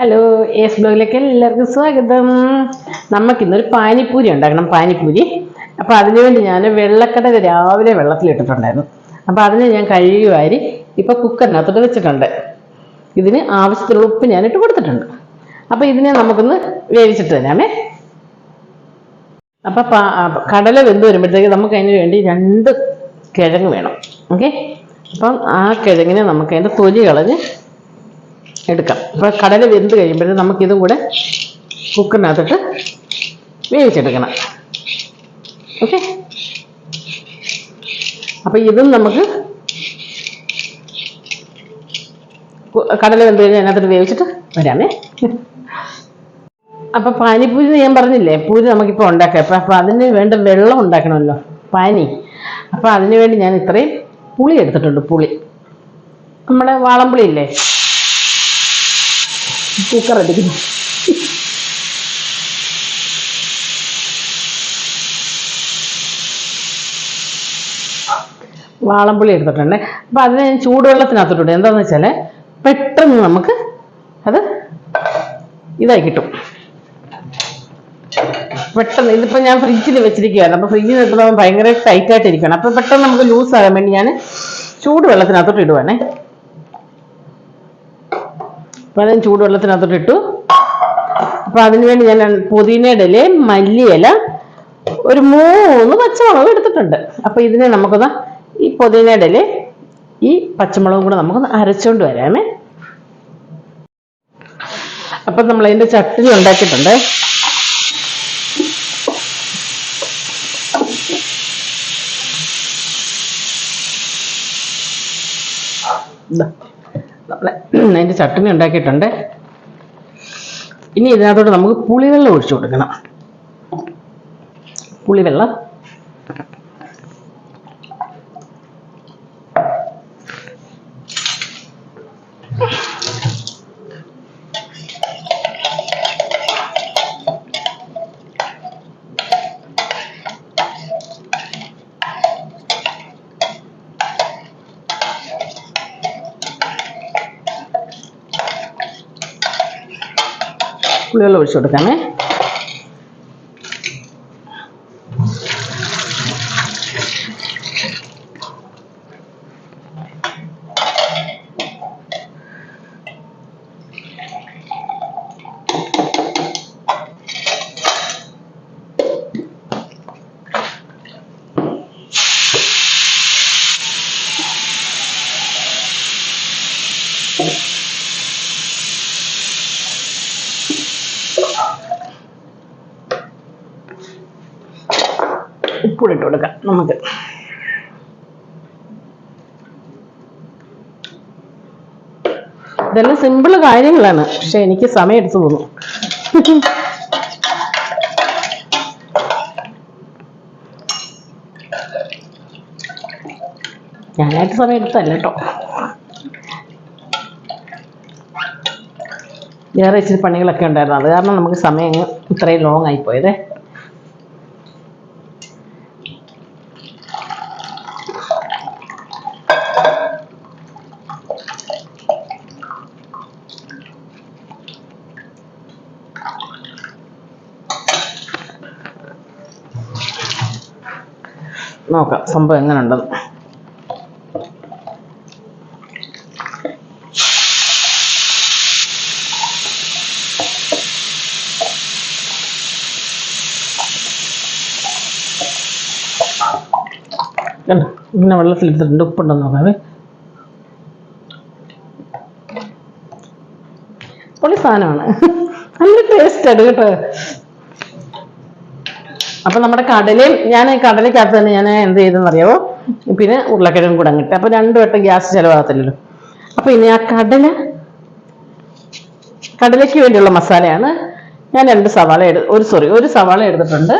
Hello S ബ്ലോഗിലേക്ക് എല്ലാവർക്കും സ്വാഗതം. നമുക്കിന്നൊരു പാനിപ്പൂരി ഉണ്ടാക്കണം പാനിപ്പൂരി. അപ്പോൾ അതിനുവേണ്ടി ഞാൻ വെള്ളക്കടല രാവിലെ വെള്ളത്തിലിട്ടിട്ടുണ്ടായിരുന്നു. അപ്പോൾ അതിനെ ഞാൻ കഴുകി വാരി ഇപ്പോൾ കുക്കറിനകത്തോട്ട് വെച്ചിട്ടുണ്ട്. ഇതിന് ആവശ്യത്തിലുള്ള ഉപ്പ് ഞാനിട്ട് കൊടുത്തിട്ടുണ്ട്. അപ്പോൾ ഇതിനെ നമുക്കൊന്ന് വേവിച്ചിട്ട് തരാമേ. അപ്പം പാ- ആ, കടല വെന്ത് വരുമ്പോഴത്തേക്ക് നമുക്ക് അതിന് വേണ്ടി രണ്ട് കിഴങ്ങ് വേണം. ഓക്കെ അപ്പം ആ കിഴങ്ങിനെ നമുക്ക് അതിന്റെ തൊലി കളഞ്ഞ് എടുക്കാം. അപ്പോൾ കടല വെന്ത് നമുക്ക് നമുക്കിതും കൂടെ കുക്കറിനകത്തിട്ട് വേവിച്ചെടുക്കണം. ഓക്കെ അപ്പോൾ ഇതും നമുക്ക് കടല വെന്ത് കഴിഞ്ഞാൽ അതിനകത്തിട്ട് വേവിച്ചിട്ട് വരാമേ. അപ്പൊ പാനിപ്പൂരി ഞാൻ പറഞ്ഞില്ലേ പൂരി നമുക്കിപ്പോൾ ഉണ്ടാക്കാം. അപ്പൊ അപ്പൊ അതിന് വേണ്ട വെള്ളം ഉണ്ടാക്കണമല്ലോ പാനി. അപ്പൊ അതിന് വേണ്ടി ഞാൻ ഇത്രയും പുളി എടുത്തിട്ടുണ്ട് പുളി. നമ്മുടെ വാളംപുളി ഇല്ലേ? കുക്കർ എടുക്കുന്നു വാളംപുളി എടുത്തിട്ടുണ്ട്. അപ്പൊ അതിനെ ഞാൻ ചൂടുവെള്ളത്തിനകത്തിട്ടുണ്ട്. എന്താണെന്ന് വെച്ചാൽ പെട്ടെന്ന് നമുക്ക് അത് ഇതായി കിട്ടും. പെട്ടെന്ന് ഇതിപ്പോ ഞാൻ ഫ്രിഡ്ജിൽ വെച്ചിരിക്കുകയാണ് അപ്പൊ ഫ്രിഡ്ജിൽ ഇട്ടുമ്പോൾ ഭയങ്കര ടൈറ്റ് ആയിട്ട് ഇരിക്കണം അപ്പൊ പെട്ടെന്ന് നമുക്ക് ലൂസ് ആകാൻ വേണ്ടി ഞാൻ ചൂടുവെള്ളത്തിനകത്തോട്ട് ഇടുവാണേ. അപ്പൊ ചൂടുവെള്ളത്തിനകത്തോട്ട് ചൂട് ഇട്ടു. അപ്പൊ അതിന് വേണ്ടി ഞാൻ പുതിനയുടെ ഇല മല്ലിയില ഒരു മൂന്ന് പച്ചമുളക് എടുത്തിട്ടുണ്ട്. അപ്പൊ ഇതിനെ നമുക്കൊന്ന് ഈ പുതിനയുടെ ഇല ഈ പച്ചമുളകും കൂടെ നമുക്കൊന്ന് അരച്ചുകൊണ്ട് വരാമേ. അപ്പൊ നമ്മൾ അതിന്റെ ചട്ടിനി ഉണ്ടാക്കിയിട്ടുണ്ട് ദാ, നമ്മളെ ചട്ടണി ഉണ്ടാക്കിയിട്ടുണ്ട്. ഇനി ഇതിനകത്തോട്ട് നമുക്ക് പുളിവെള്ളം ഒഴിച്ചു കൊടുക്കണം. പുളിവെള്ളം പുളിവെള്ളം ഒഴിച്ചു കൊടുക്കാമേ. ഉപ്പൂടെ ഇട്ട് കൊടുക്കാം നമുക്ക്. ഇതെല്ലാം സിമ്പിൾ കാര്യങ്ങളാണ്. പക്ഷെ എനിക്ക് സമയം എടുത്തു പോന്നു. ഞാനായിട്ട് സമയം എടുത്തല്ല കേട്ടോ. വേറെ ഇച്ചിരി പണികളൊക്കെ ഉണ്ടായിരുന്നു. അത് കാരണം നമുക്ക് സമയം ഇത്രയും ലോങ് ആയി നോക്കാം സംഭവം എങ്ങനെ ഉണ്ടെന്ന് കണ്ടോ? ഇങ്ങനെ വെള്ളത്തിലിട്ടിട്ടുണ്ട് ഉപ്പുണ്ടെന്ന് നോക്കാവേ പൊളി സാധനമാണ്. നല്ല ടേസ്റ്റ് ആണ് കേട്ടോ. അപ്പൊ നമ്മുടെ കടലയും ഞാൻ കടലക്കകത്ത് തന്നെ ഞാൻ എന്ത് ചെയ്തെന്ന് അറിയാവോ പിന്നെ ഉരുളക്കിഴങ്ങും കൂടെ അങ്ങിട്ട് അപ്പൊ രണ്ടു വട്ടം ഗ്യാസ് ചിലവാകത്തില്ലല്ലോ. അപ്പൊ ഇനി ആ കടല കടലയ്ക്ക് വേണ്ടിയുള്ള മസാലയാണ് ഞാൻ രണ്ട് സവാള എടു ഒരു സോറി ഒരു സവാള എടുത്തിട്ടുണ്ട്.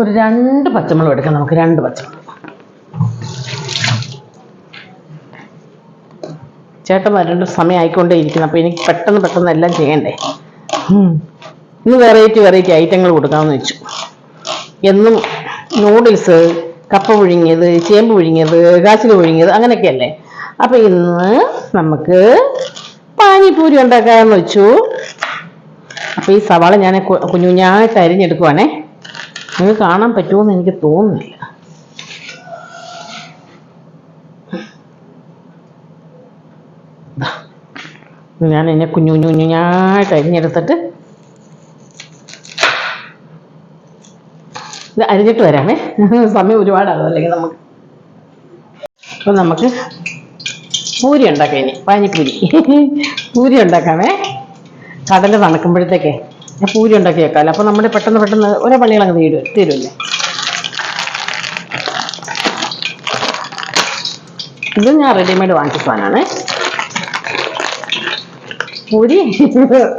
ഒരു രണ്ട് പച്ചമുളക് എടുക്കാം നമുക്ക് രണ്ട് പച്ചമുളക്. ചേട്ടൻ വരേണ്ട സമയം ആയിക്കൊണ്ടേ ഇരിക്കുന്നു അപ്പൊ എനിക്ക് പെട്ടെന്ന് പെട്ടെന്ന് എല്ലാം ചെയ്യണ്ടേ. ഇന്ന് വെറൈറ്റി വെറൈറ്റി ഐറ്റങ്ങൾ കൊടുക്കാമെന്ന് വെച്ചു. എന്നും നൂഡിൽസ് കപ്പ പുഴുങ്ങിയത് ചേമ്പ് പുഴുങ്ങിയത് കാച്ചിൽ പുഴുങ്ങിയത് അങ്ങനെയൊക്കെയല്ലേ? അപ്പൊ ഇന്ന് നമുക്ക് പാനിപ്പൂരി ഉണ്ടാക്കാമെന്ന് വെച്ചു. അപ്പൊ ഈ സവാള ഞാൻ കുഞ്ഞു കുഞ്ഞായിട്ട് അരിഞ്ഞെടുക്കുവാണേ. നിങ്ങൾക്ക് കാണാൻ പറ്റുമോ എന്ന് എനിക്ക് തോന്നുന്നില്ല. ഞാൻ എന്നെ കുഞ്ഞു കുഞ്ഞു കുഞ്ഞുഞ്ഞായിട്ട് അരിഞ്ഞെടുത്തിട്ട് ഇത് അരിഞ്ഞിട്ട് വരാമേ. സമയം ഒരുപാടാകും അല്ലെങ്കിൽ നമുക്ക്. അപ്പോൾ നമുക്ക് പൂരി ഉണ്ടാക്കാം ഇനി പാനിപ്പൂരി. പൂരി ഉണ്ടാക്കാമേ. കടൽ തണുക്കുമ്പോഴത്തേക്കേ ഞാൻ പൂരി ഉണ്ടാക്കി വെക്കാമല്ലോ. അപ്പം നമ്മുടെ പെട്ടെന്ന് പെട്ടെന്ന് ഓരോ പള്ളികളങ്ങ് തീരും തീരുമല്ലേ? ഇത് ഞാൻ റെഡിമെയ്ഡ് വാങ്ങിച്ച സാധനമാണ്. പൂരി.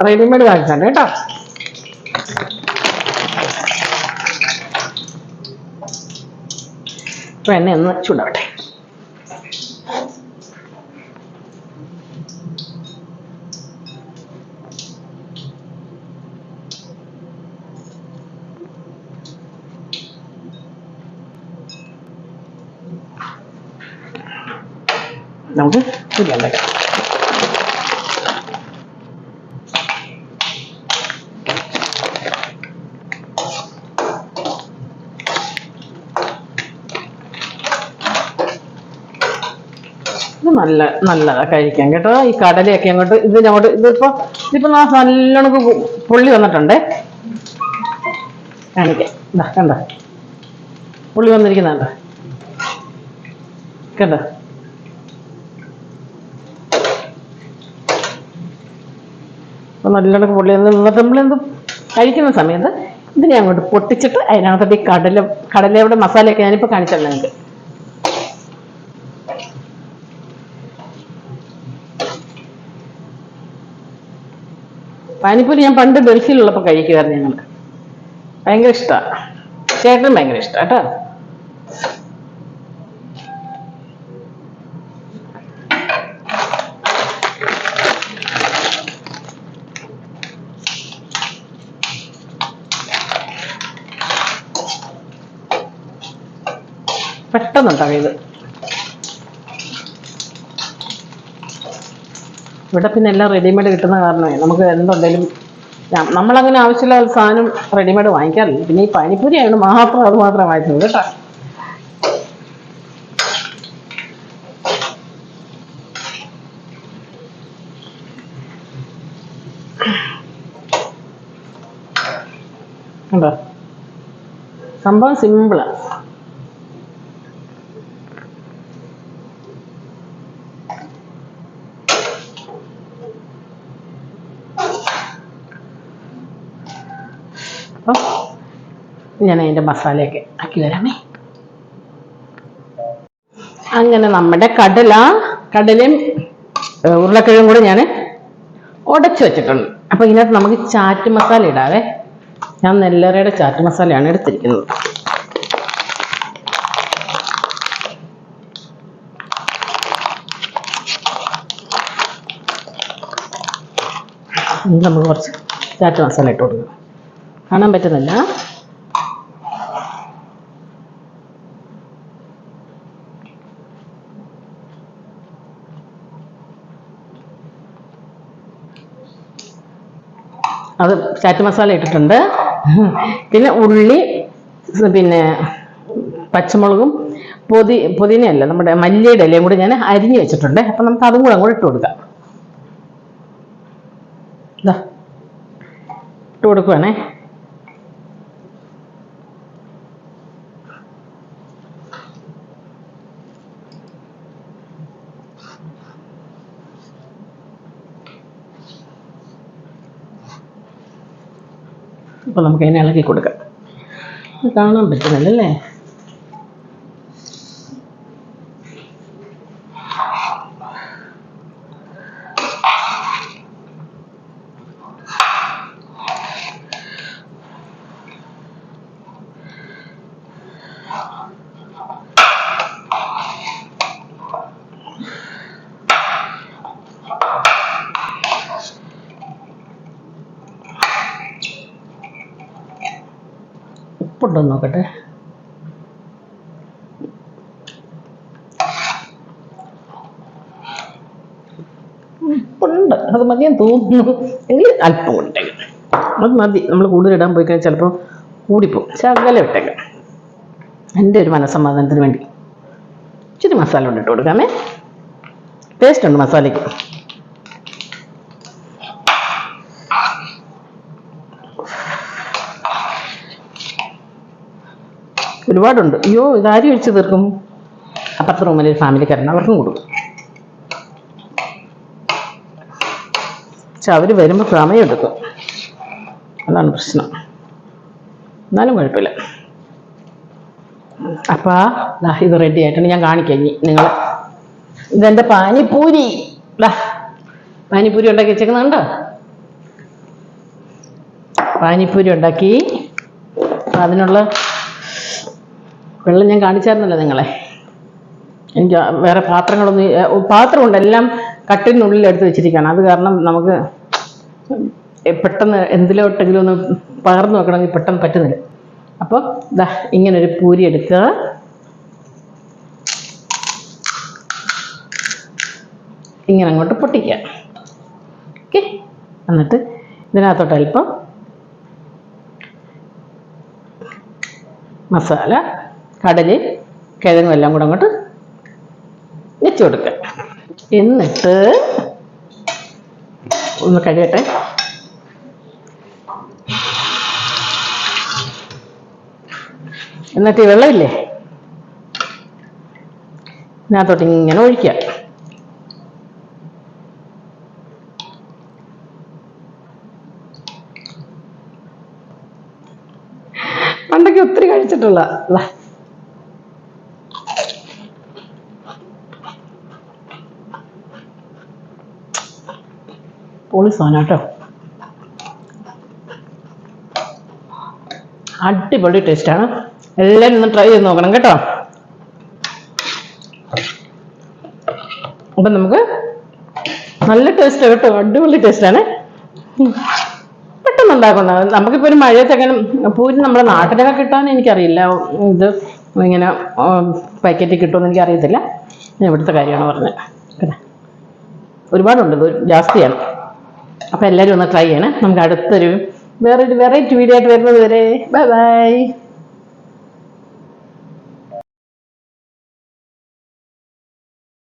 റെഡിമെയ്ഡ് വാങ്ങിച്ചാണ് കേട്ടോ? എണ്ണ ഒന്ന് ചൂടാവട്ടെ. നമുക്ക് പുതിയ ഉണ്ടാക്കാം. ഇത് നല്ല നല്ലതാ കഴിക്കാൻ കേട്ടോ. ഈ കടലയൊക്കെ അങ്ങോട്ട് ഇത് ഞങ്ങോട്ട് ഇതിപ്പോ ഇതിപ്പോ നല്ലോണം പുള്ളി വന്നിട്ടുണ്ടേ. കാണിക്കാം. കണ്ട? പുള്ളി വന്നിരിക്കുന്നുണ്ട്. കണ്ട? അപ്പൊ നല്ലോണം പുള്ളി വന്ന് നിന്നിട്ട് നമ്മളെന്ത് കഴിക്കുന്ന സമയത്ത് ഇതിനെ അങ്ങോട്ട് പൊട്ടിച്ചിട്ട് അതിനകത്തോട്ട് ഈ കടല കടലയുടെ മസാലയൊക്കെ ഞാനിപ്പോ കാണിച്ചല്ലോ നിങ്ങൾക്ക്. പാനിപ്പൂരി ഞാൻ പണ്ട് ഡൽഹിയിലുള്ളപ്പോൾ കഴിക്കുമായിരുന്നു ഞങ്ങൾ ഭയങ്കര ഇഷ്ടമാണ് ചേട്ടനും ഭയങ്കര ഇഷ്ടം കേട്ടോ. പെട്ടെന്നുണ്ടാവും ഇത്. ഇവിടെ പിന്നെ എല്ലാം റെഡിമെയ്ഡ് കിട്ടുന്ന കാരണമേ. നമുക്ക് എന്തുണ്ടെങ്കിലും നമ്മളങ്ങനെ ആവശ്യമില്ലാത്ത സാധനം റെഡിമെയ്ഡ് വാങ്ങിക്കാറില്ല. പിന്നെ ഈ പാനിപ്പൂരി ആയതുകൊണ്ട് മാത്രം അത് മാത്രം വാങ്ങിക്കുന്നത് കേട്ടോ. സംഭവം സിമ്പിളാണ് അപ്പം ഞാൻ അതിന്റെ മസാലയൊക്കെ ആക്കി വരാമേ അങ്ങനെ നമ്മുടെ കടല കടലയും ഉരുളക്കിഴങ്ങും കൂടെ ഞാൻ ഉടച്ചു വെച്ചിട്ടുണ്ട്. അപ്പൊ ഇതിനകത്ത് നമുക്ക് ചാറ്റ് മസാല ഇടാവേ. ഞാൻ നെല്ലറയുടെ ചാറ്റ് മസാലയാണ് എടുത്തിരിക്കുന്നത്. നമുക്ക് കുറച്ച് ചാറ്റ് മസാല ഇട്ട് കാണാൻ പറ്റുന്നില്ല. അത് ചാറ്റ് മസാല ഇട്ടിട്ടുണ്ട്. പിന്നെ ഉള്ളി പിന്നെ പച്ചമുളകും പൊതി പൊതിനയല്ല നമ്മുടെ മല്ലിയുടെ ഇലയും കൂടി ഞാൻ അരിഞ്ഞു വെച്ചിട്ടുണ്ട്. അപ്പം നമുക്ക് അതും കൂടെ അങ്ങോട്ട് ഇട്ട് കൊടുക്കാം. ഇട്ട് കൊടുക്കുവാണേ. അപ്പൊ നമുക്ക് അതിനെ ഇളക്കി കൊടുക്കാം. കാണാൻ പറ്റുന്നില്ലല്ലേ കൊണ്ടുവന്ന് നോക്കട്ടെ. ഉണ്ട്. അത് മതിയാൻ തോന്നുന്നു. എങ്കിൽ അല്പം ഉണ്ടെങ്കിൽ. അത് മതി. നമ്മൾ കൂടുതൽ ഇടാൻ പോയി കഴിഞ്ഞാൽ ചിലപ്പോൾ കൂടിപ്പോകും. ശകലം ഇട്ടേക്കാം. എന്റെ ഒരു മനസ്സമാധാനത്തിന് വേണ്ടി. ഇച്ചിരി മസാല കൊണ്ടിട്ട് കൊടുക്കാമേ. ടേസ്റ്റ് ഉണ്ട് മസാലയ്ക്ക്. ഒരുപാടുണ്ട്. അയ്യോ ഇതാരും ഒഴിച്ചു തീർക്കും? അപ്പുറത്തെ റൂമിൽ ഒരു ഫാമിലിക്കാരൻ അവർക്കും കൊടുക്കും. പക്ഷെ അവർ വരുമ്പോൾ സമയം എടുക്കും. അതാണ് പ്രശ്നം. എന്നാലും കുഴപ്പമില്ല. അപ്പാ ദാ ഇത് റെഡി ആയിട്ടുണ്ട്. ഞാൻ കാണിക്കാം നിങ്ങൾ ഇതെന്റെ പാനിപ്പൂരി. പാനിപ്പൂരി ഉണ്ടാക്കി വെച്ചേക്കുന്നുണ്ടോ? പാനിപ്പൂരി ഉണ്ടാക്കി. അതിനുള്ള വെള്ളം ഞാൻ കാണിച്ചായിരുന്നല്ലോ നിങ്ങളെ. എനിക്ക് വേറെ പാത്രങ്ങളൊന്നും പാത്രമുണ്ട്. എല്ലാം കട്ടിനുള്ളിൽ എടുത്ത് വെച്ചിരിക്കുകയാണ്. അത് കാരണം നമുക്ക് പെട്ടെന്ന് എന്തിലോട്ടെങ്കിലും ഒന്ന് പകർന്നു വെക്കണമെങ്കിൽ പെട്ടെന്ന് പറ്റുന്നില്ല. അപ്പോൾ ദാ ഇങ്ങനൊരു പൂരി എടുക്കുക. ഇങ്ങനെ അങ്ങോട്ട് പൊട്ടിക്കുക. ഓക്കെ. എന്നിട്ട് ഇതിനകത്തോട്ട് അല്പം മസാല കടൽ കിഴങ്ങും എല്ലാം കൂടെ അങ്ങോട്ട് വെച്ച് കൊടുക്കുക എന്നിട്ട് ഒന്ന് കഴിയട്ടെ എന്നിട്ട് ഈ വെള്ളമില്ലേ? ഇതിനകത്തോട്ട് ഇങ്ങനെ ഒഴിക്കുക. പണ്ടൊക്കെ ഒത്തിരി കഴിച്ചിട്ടുള്ള പൊളി സാധനം കേട്ടോ. അടിപൊളി ടേസ്റ്റാണ് എല്ലാവരും ഒന്ന് ട്രൈ ചെയ്ത് നോക്കണം കേട്ടോ. അപ്പം നമുക്ക് നല്ല ടേസ്റ്റ് കേട്ടോ. അടിപൊളി ടേസ്റ്റാണ് പെട്ടെന്ന് ഉണ്ടാക്കുന്ന നമുക്കിപ്പോൾ ഒരു മഴയത്തെങ്ങനെ പൂരി നമ്മുടെ നാട്ടിലൊക്കെ കിട്ടാൻ എനിക്കറിയില്ല. ഇത് ഇങ്ങനെ പാക്കറ്റിൽ കിട്ടുമെന്ന് എനിക്കറിയത്തില്ല. ഞാൻ ഇവിടുത്തെ കാര്യമാണ് പറഞ്ഞത്. ഒരുപാടുണ്ട്. ഇത് ജാസ്തിയാണ്. അപ്പോൾ എല്ലാവരും ഒന്ന് ട്രൈ ചെയ്യണേ. നമുക്ക് അടുത്തൊരു വേറൊരു വെറൈറ്റി വീഡിയോ ആയിട്ട് വരുന്നത് വരെ. Bye bye